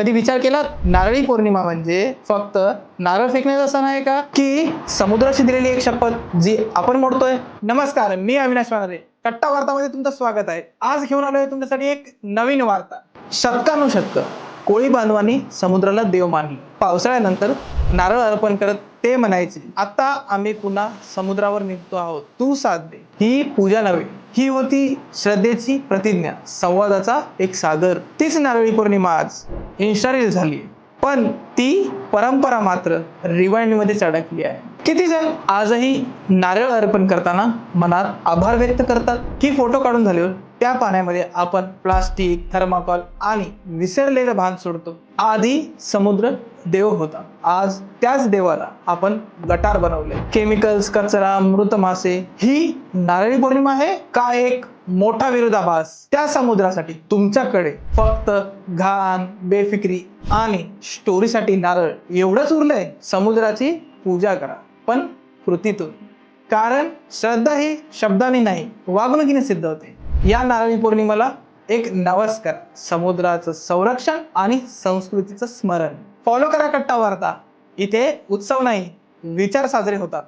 कधी विचार केला नारळी पौर्णिमा म्हणजे फक्त नारळ फेकण्याचा असं नाही का? की समुद्राशी दिलेली एक शपथ जी आपण मोडतोय? नमस्कार मी अविनाश मानारे कट्टा वार्तामध्ये तुमचं स्वागत आहे. आज घेऊन आलोय तुमच्यासाठी एक नवीन वार्ता. शतकानुशतक. कोळी बांधवांनी समुद्राला देव मानले. पावसाळ्यानंतर नारळ अर्पण करत ते म्हणायचे आता आम्ही पुन्हा समुद्रावर निघतो आहोत. तू साथ दे. ही पूजा नव्हे ही होती श्रद्धेची प्रतिज्ञा संवादाचा एक सागर. तीच नारळी पौर्णिमा आज. इन्स्टा रील झाली. पण ती परंपरा मात्र रिवाइंड चढकली अडकली आहे. किती जण आजही नारळ अर्पण करताना मनात आभार व्यक्त करतात? की फोटो काढून झाल्यावर त्या पाण्यामध्ये आपण प्लास्टिक थर्माकॉल आणि विसरलेलं भान सोडतो. आधी समुद्र देव होता. आज त्याच देवाला आपण गटार बनवले. केमिकल्स कचरा मृत मासे ही नारळी पौर्णिमा आहे का एक मोठा विरोधाभास? त्या समुद्रासाठी तुमच्याकडे फक्त घाण बेफिक्री आणि स्टोरीसाठी नारळ एवढंच उरलंय. समुद्राची पूजा करा पण कृतीतून. कारण श्रद्धा ही शब्दाने नाही वागणुकीने सिद्ध होते. या नारळी पौर्णिमेला एक नमस्कार समुद्राचं संरक्षण आणि संस्कृतीचं स्मरण. फॉलो करा कट्टा वार्ता इथे उत्सव नाही विचार साजरे होतात.